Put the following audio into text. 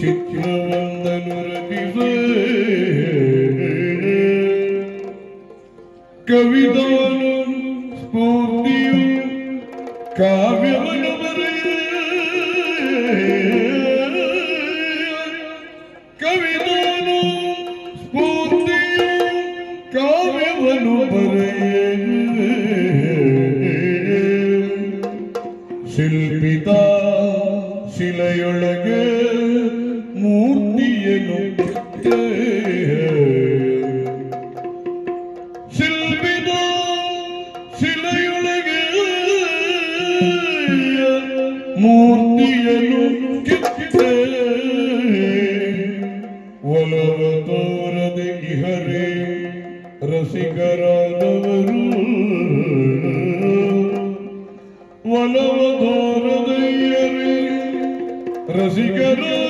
ಚಿತ್ರವಂದನು ರಚಿಸೇ ಕವಿದವನು ಸ್ಫೂರ್ತಿಯು ಕಾವ್ಯವನು ಕವಿದವನು ಸ್ಫೂರ್ತಿಯು ಕಾವ್ಯವನು ಬರೆಯ. ಶಿಲ್ಪಿ música não.